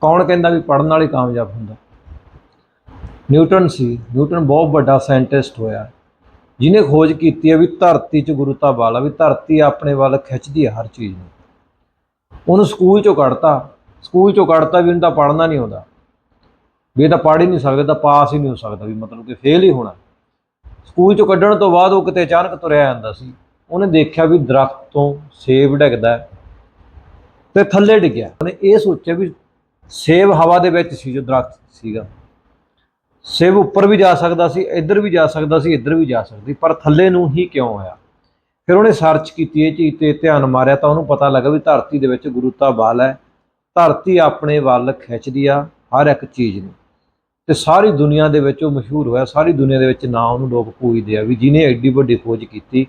ਕੌਣ ਕਹਿੰਦਾ ਵੀ ਪੜਨ ਨਾਲ ਹੀ ਕਾਮਯਾਬ ਹੁੰਦਾ? ਨਿਊਟਨ ਸੀ। ਨਿਊਟਨ ਬਹੁਤ ਵੱਡਾ ਸਾਇੰਟਿਸਟ ਹੋਇਆ। ਜਿਹਨੇ ਖੋਜ ਕੀਤੀ ਹੈ ਵੀ ਧਰਤੀ 'ਚ ਗੁਰੂਤਾ ਬਲ ਆ ਵੀ ਧਰਤੀ ਆਪਣੇ ਵੱਲ ਖਿੱਚਦੀ ਹੈ ਹਰ ਚੀਜ਼ ਨੂੰ। ਉਹਨੂੰ ਸਕੂਲ 'ਚੋਂ ਕੱਢਤਾ। ਸਕੂਲ 'ਚੋਂ ਕੱਢਤਾ ਵੀ ਉਹਨੂੰ ਤਾਂ ਪੜਨਾ ਨਹੀਂ ਆਉਂਦਾ। ਵੀ ਇਹ ਤਾਂ ਪੜ੍ਹ ਹੀ ਨਹੀਂ ਸਕਦਾ ਤਾਂ ਪਾਸ ਹੀ ਨਹੀਂ ਹੋ ਸਕਦਾ ਵੀ ਮਤਲਬ ਕਿ ਫੇਲ ਹੀ ਹੋਣਾ। ਸਕੂਲ 'ਚੋਂ ਕੱਢਣ ਤੋਂ ਬਾਅਦ ਉਹ ਕਿਤੇ ਅਚਾਨਕ ਤੁਰਿਆ ਜਾਂਦਾ ਸੀ। ਉਹਨੇ ਦੇਖਿਆ ਵੀ ਦਰਖਤ ਤੋਂ ਸੇਬ ਡਿੱਗਦਾ ਹੈ ਤੇ ਥੱਲੇ ਡਿੱਗਿਆ। ਉਹਨੇ ਇਹ ਸੋਚਿਆ ਵੀ ਸੇਬ ਹਵਾ ਦੇ ਵਿੱਚ ਸੀ ਜੋ ਦਰਖਤ ਸੀਗਾ। ਸੇਬ ਉੱਪਰ ਵੀ ਜਾ ਸਕਦਾ ਸੀ, ਇੱਧਰ ਵੀ ਜਾ ਸਕਦਾ ਸੀ, ਇੱਧਰ ਵੀ ਜਾ ਸਕਦੀ, ਪਰ ਥੱਲੇ ਨੂੰ ਹੀ ਕਿਉਂ ਆਇਆ? ਫਿਰ ਉਹਨੇ ਸਰਚ ਕੀਤੀ ਇਹ ਚੀਜ਼ ਤੇ ਧਿਆਨ ਮਾਰਿਆ ਤਾਂ ਉਹਨੂੰ ਪਤਾ ਲੱਗਾ ਵੀ ਧਰਤੀ ਦੇ ਵਿੱਚ ਗੁਰੂਤਾ ਬਲ ਹੈ। ਧਰਤੀ ਆਪਣੇ ਵੱਲ ਖਿੱਚਦੀ ਆ ਹਰ ਇੱਕ ਚੀਜ਼ ਨੂੰ। ਤੇ ਸਾਰੀ ਦੁਨੀਆ ਦੇ ਵਿੱਚ ਉਹ ਮਸ਼ਹੂਰ ਹੋਇਆ, ਸਾਰੀ ਦੁਨੀਆ ਦੇ ਵਿੱਚ ਨਾਂ ਉਹਨੂੰ ਲੋਕ ਪੂਜਦੇ ਆ ਵੀ ਜਿਹਨੇ ਐਡੀ ਵੱਡੀ ਖੋਜ ਕੀਤੀ,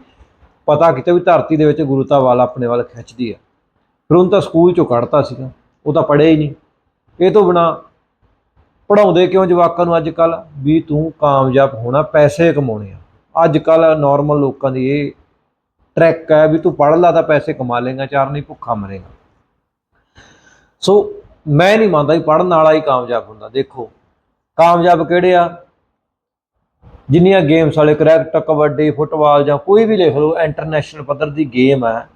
ਪਤਾ ਕੀਤਾ ਵੀ ਧਰਤੀ ਦੇ ਵਿੱਚ ਗੁਰੂਤਾ ਬਲ ਆਪਣੇ ਵੱਲ ਖਿੱਚਦੀ ਆ। ਫਿਰ ਉਹਨੂੰ ਤਾਂ ਸਕੂਲ ਚੋਂ ਕੱਢਤਾ ਸੀਗਾ, ਉਹ ਤਾਂ ਪੜ੍ਹਿਆ ਹੀ ਨਹੀਂ। ਇਹ ਤੋਂ ਬਿਨਾ ਪੜਾਉਂਦੇ ਕਿਉਂ ਜਵਾਕਾਂ ਨੂੰ ਅੱਜ ਕੱਲ ਵੀ ਤੂੰ ਕਾਮਯਾਬ ਹੋਣਾ, ਪੈਸੇ ਕਮਾਉਣੇ ਆ। ਅੱਜ ਕੱਲ ਨਾਰਮਲ ਲੋਕਾਂ ਦੀ ਇਹ ਟਰੈਕ ਹੈ ਵੀ ਤੂੰ ਪੜ੍ਹ ਲਾ ਤਾਂ ਪੈਸੇ ਕਮਾ ਲੇਗਾ ਚਾਰ ਨਹੀਂ ਭੁੱਖਾ ਮਰੇਗਾ। ਸੋ ਮੈਂ ਨਹੀਂ ਮੰਨਦਾ ਵੀ ਪੜ੍ਹਨ ਵਾਲਾ ਹੀ ਕਾਮਯਾਬ ਹੁੰਦਾ। ਦੇਖੋ, ਕਾਮਯਾਬ ਕਿਹੜੇ ਆ? ਜਿੰਨੀਆਂ ਗੇਮਸ ਵਾਲੇ, ਕ੍ਰਿਕਟ, ਕਬੱਡੀ, ਫੁੱਟਬਾਲ ਜਾਂ ਕੋਈ ਵੀ ਲਿਖ ਲਓ ਇੰਟਰਨੈਸ਼ਨਲ ਪੱਧਰ ਦੀ ਗੇਮ ਹੈ,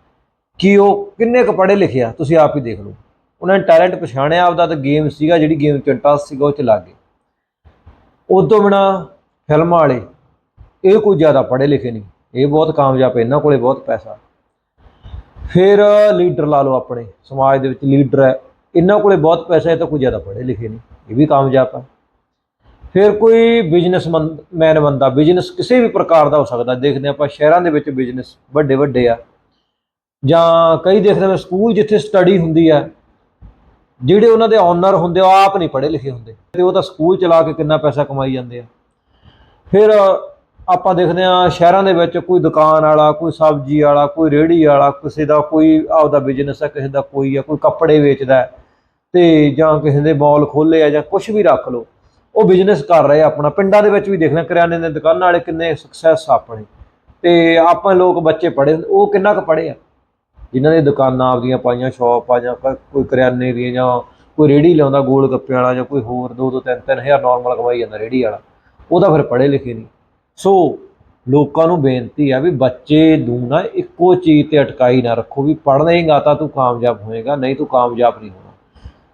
ਕਿ ਉਹ ਕਿੰਨੇ ਕੁ ਪੜ੍ਹੇ ਲਿਖੇ ਆ? ਤੁਸੀਂ ਆਪ ਹੀ ਦੇਖ ਲਓ। ਉਹਨਾਂ ਨੇ ਟੈਲੈਂਟ ਪਛਾਣਿਆ, ਆਪਦਾ ਤਾਂ ਗੇਮ ਸੀਗਾ, ਜਿਹੜੀ ਗੇਮ ਚ ਇੰਟਰਸਟ ਸੀਗਾ, ਉਹ ਚ ਲੱਗ ਗਏ। ਉਸ ਤੋਂ ਬਿਨਾ ਫਿਲਮਾਂ ਵਾਲੇ ਇਹ ਕੋਈ ਜ਼ਿਆਦਾ ਪੜ੍ਹੇ ਲਿਖੇ ਨਹੀਂ। ਇਹ ਬਹੁਤ ਕਾਮਯਾਬ ਇਹਨਾਂ ਕੋਲੇ ਬਹੁਤ ਪੈਸਾ। ਫਿਰ ਲੀਡਰ ਲਾ ਲਓ ਆਪਣੇ, ਸਮਾਜ ਦੇ ਵਿੱਚ ਲੀਡਰ ਹੈ, ਇਹਨਾਂ ਕੋਲੇ ਬਹੁਤ ਪੈਸਾ ਹੈ ਤਾਂ ਕੋਈ ਜ਼ਿਆਦਾ ਪੜ੍ਹੇ ਲਿਖੇ ਨਹੀਂ, ਇਹ ਵੀ ਕਾਮਯਾਬ ਹੈ ਫਿਰ ਕੋਈ ਬਿਜ਼ਨਸਮੈਨ ਬੰਦਾ ਬਿਜ਼ਨਸ ਕਿਸੇ ਵੀ ਪ੍ਰਕਾਰ ਦਾ ਹੋ ਸਕਦਾ, ਦੇਖਦੇ ਆਪਾਂ ਸ਼ਹਿਰਾਂ ਦੇ ਵਿੱਚ ਬਿਜ਼ਨਸ ਵੱਡੇ ਵੱਡੇ ਆ। ਜਾਂ ਕਈ ਦੇਖਦੇ ਮੈਂ ਸਕੂਲ ਜਿੱਥੇ ਸਟੱਡੀ ਹੁੰਦੀ ਆ ਜਿਹੜੇ ਉਹਨਾਂ ਦੇ ਓਨਰ ਹੁੰਦੇ ਆ ਉਹ ਆਪ ਨਹੀਂ ਪੜ੍ਹੇ ਲਿਖੇ ਹੁੰਦੇ। ਤੇ ਉਹ ਤਾਂ ਸਕੂਲ ਚਲਾ ਕੇ ਕਿੰਨਾ ਪੈਸਾ ਕਮਾਈ ਜਾਂਦੇ ਆ। ਫਿਰ ਆਪਾਂ ਦੇਖਦੇ ਆ ਸ਼ਹਿਰਾਂ ਦੇ ਵਿੱਚ ਕੋਈ ਦੁਕਾਨ ਵਾਲਾ, ਕੋਈ ਸਬਜ਼ੀ ਵਾਲਾ, ਕੋਈ ਰੇਹੜੀ ਵਾਲਾ, ਕਿਸੇ ਦਾ ਕੋਈ ਆਪਦਾ ਬਿਜ਼ਨਸ ਆ ਕਿਸੇ ਦਾ ਕੋਈ ਆ ਕੋਈ ਕੱਪੜੇ ਵੇਚਦਾ ਹੈ, ਤੇ ਜਾਂ ਕਿਸੇ ਦੇ ਮਾਲ ਖੋਲੇ ਆ ਜਾਂ ਕੁਝ ਵੀ ਰੱਖ ਲਓ, ਉਹ ਬਿਜ਼ਨਸ ਕਰ ਰਹੇ ਆ ਆਪਣਾ। ਪਿੰਡਾਂ ਦੇ ਵਿੱਚ ਵੀ ਦੇਖਦੇ ਹਾਂ, ਕਰਿਆਨੇ ਦੇ ਦੁਕਾਨਾਂ ਵਾਲੇ ਕਿੰਨੇ ਸਕਸੈਸ ਆਪਣੇ। ਤੇ ਆਪਾਂ ਲੋਕ ਬੱਚੇ ਪੜ੍ਹੇ, ਉਹ ਕਿੰਨਾ ਕੁ ਪੜ੍ਹੇ ਆ? ਜਿਨ੍ਹਾਂ ਦੀ ਦੁਕਾਨਾਂ ਆਪਦੀਆਂ ਪਾਈਆਂ ਸ਼ਾਪ ਆ ਜਾਂ ਕੋਈ ਕਰਿਆਨੇ ਦੀਆਂ ਜਾਂ ਕੋਈ ਰੇੜੀ ਲਾਉਂਦਾ ਗੋਲ ਗੱਪੇ ਵਾਲਾ ਜਾਂ ਕੋਈ ਹੋਰ ਦੋ ਦੋ, ਤਿੰਨ ਤਿੰਨ ਹਜ਼ਾਰ ਨਾਰਮਲ ਕਮਾਈ ਜਾਂਦਾ ਰੇੜੀ ਵਾਲਾ, ਉਹ ਤਾਂ ਫਿਰ ਪੜ੍ਹੇ ਲਿਖੇ ਨਹੀਂ। ਸੋ ਲੋਕਾਂ ਨੂੰ ਬੇਨਤੀ ਆ ਵੀ ਬੱਚੇ ਨੂੰ ਨਾ ਇੱਕੋ ਚੀਜ਼ ਤੇ ਅਟਕਾਈ ਨਾ ਰੱਖੋ ਵੀ ਪੜ੍ਹਨੇਗਾ ਤਾਂ ਤੂੰ ਕਾਮਯਾਬ ਹੋਏਗਾ, ਨਹੀਂ ਤੂੰ ਕਾਮਯਾਬ ਨਹੀਂ ਹੋਣਾ।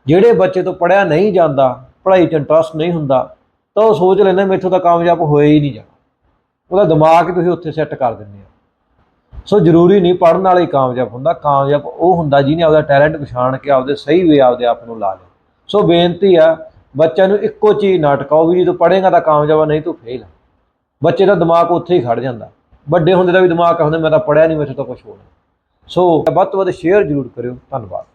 ਜਿਹੜੇ ਬੱਚੇ ਤੋਂ ਪੜਿਆ ਨਹੀਂ ਜਾਂਦਾ, ਪੜ੍ਹਾਈ 'ਚ ਇੰਟਰਸਟ ਨਹੀਂ ਹੁੰਦਾ, ਤਾਂ ਉਹ ਸੋਚ ਲੈਂਦਾ ਮੈਥੋਂ ਤਾਂ ਕਾਮਯਾਬ ਹੋਏ ਹੀ ਨਹੀਂ ਜਾਣਾ। ਉਹਦਾ ਦਿਮਾਗ ਤੁਸੀਂ ਉੱਥੇ ਸੈੱਟ ਕਰ ਦਿੰਦੇ ਆ। ਸੋ ਜ਼ਰੂਰੀ ਨਹੀਂ ਪੜਨ ਵਾਲੇ ਕਾਮਯਾਬ ਹੁੰਦਾ। ਕਾਮਯਾਬ ਉਹ ਹੁੰਦਾ ਜਿਹਨੇ ਆਪਦਾ ਟੈਲੈਂਟ ਪਛਾਣ ਕੇ ਆਪਦੇ ਸਹੀ ਵੇ ਆਪਦੇ ਆਪ ਨੂੰ ਲਾ ਲਿਆ। ਸੋ ਬੇਨਤੀ ਆ, ਬੱਚਿਆਂ ਨੂੰ ਇੱਕੋ ਚੀਜ਼ ਨਾ ਅਟਕਾਓ ਵੀ ਜੇ ਤੂੰ ਪੜ੍ਹੇਗਾ ਤਾਂ ਕਾਮਯਾਬ ਆ, ਨਹੀਂ ਤੂੰ ਫੇਲ ਆ। ਬੱਚੇ ਦਾ ਦਿਮਾਗ ਉੱਥੇ ਹੀ ਖੜ ਜਾਂਦਾ। ਵੱਡੇ ਹੁੰਦੇ ਦਾ ਵੀ ਦਿਮਾਗ ਹੁੰਦਾ ਮੈਂ ਤਾਂ ਪੜਿਆ ਨਹੀਂ ਮੈਥੋਂ ਤਾਂ ਕੁਝ ਹੋਣਾ ਸੋ ਵੱਧ ਤੋਂ ਵੱਧ ਸ਼ੇਅਰ ਜ਼ਰੂਰ ਕਰਿਓ। ਧੰਨਵਾਦ।